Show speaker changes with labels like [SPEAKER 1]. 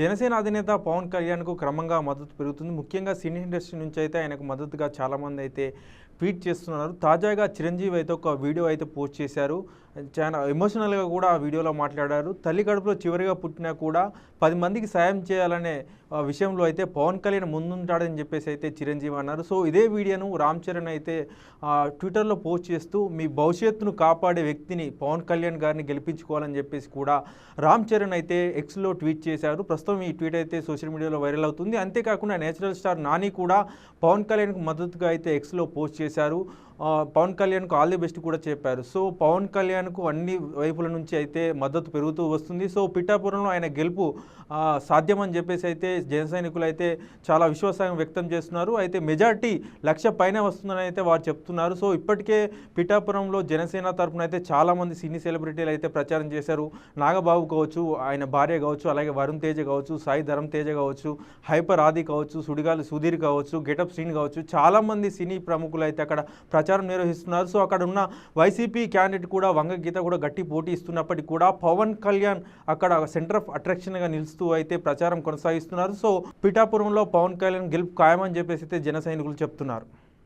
[SPEAKER 1] జనసేన అధినేత పవన్ కళ్యాణ్కు క్రమంగా మద్దతు పెరుగుతుంది. ముఖ్యంగా సినీ ఇండస్ట్రీ నుంచి అయితే ఆయనకు మద్దతుగా చాలామంది అయితే ట్వీట్ చేస్తున్నారు. తాజాగా చిరంజీవి అయితే ఒక వీడియో అయితే పోస్ట్ చేశారు. చాలా ఎమోషనల్గా కూడా ఆ వీడియోలో మాట్లాడారు. తల్లి కడుపులో చివరిగా పుట్టినా కూడా పది మందికి సాయం చేయాలనే విషయంలో అయితే పవన్ కళ్యాణ్ ముందుంటాడని చెప్పేసి అయితే చిరంజీవి అన్నారు. సో ఇదే వీడియోను రామ్ చరణ్ అయితే ట్విట్టర్లో పోస్ట్ చేస్తూ మీ భవిష్యత్తును కాపాడే వ్యక్తిని పవన్ కళ్యాణ్ గారిని గెలిపించుకోవాలని చెప్పేసి కూడా రామ్ చరణ్ అయితే ఎక్స్లో ట్వీట్ చేశారు. ప్రస్తుతం ఈ ట్వీట్ అయితే సోషల్ మీడియాలో వైరల్ అవుతుంది. అంతేకాకుండా నేచురల్ స్టార్ నాని కూడా పవన్ కళ్యాణ్కు మద్దతుగా అయితే ఎక్స్లో పోస్ట్ చేశారు. పవన్ కళ్యాణ్కు ఆల్ ది బెస్ట్ కూడా చెప్పారు. సో పవన్ కళ్యాణ్కు అన్ని వైపుల నుంచి అయితే మద్దతు పెరుగుతూ వస్తుంది. సో పిఠాపురంలో ఆయన గెలుపు సాధ్యమని చెప్పేసి అయితే జన సైనికులు అయితే చాలా విశ్వాసం వ్యక్తం చేస్తున్నారు. అయితే మెజార్టీ లక్ష పైన వస్తుందని అయితే వారు చెప్తున్నారు. సో ఇప్పటికే పిఠాపురంలో జనసేన తరఫున అయితే చాలామంది సినీ సెలబ్రిటీలు అయితే ప్రచారం చేశారు. నాగబాబు కావచ్చు ఆయన భార్య కావచ్చు అలాగే వరుణ్ తేజ కావచ్చు సాయి ధరమ్ తేజ కావచ్చు హైపర్ ఆది కావచ్చు సుడిగాలి సుధీర్ కావచ్చు గెటప్ శ్రీని కావచ్చు చాలామంది సినీ ప్రముఖులు అయితే అక్కడ ప్రచారం నిర్వహిస్తున్నారు. సో అక్కడ ఉన్న వైసీపీ క్యాండిడేట్ కూడా వంగ గీత కూడా గట్టి పోటీ ఇస్తున్నప్పటికీ కూడా పవన్ కళ్యాణ్ అక్కడ సెంటర్ ఆఫ్ అట్రాక్షన్గా నిలుస్తూ అయితే ప్రచారం కొనసాగిస్తున్నారు. సో పిఠాపురంలో పవన్ కళ్యాణ్ గెలుపు ఖాయమని చెప్పేసి అయితే జన సైనికులు చెప్తున్నారు.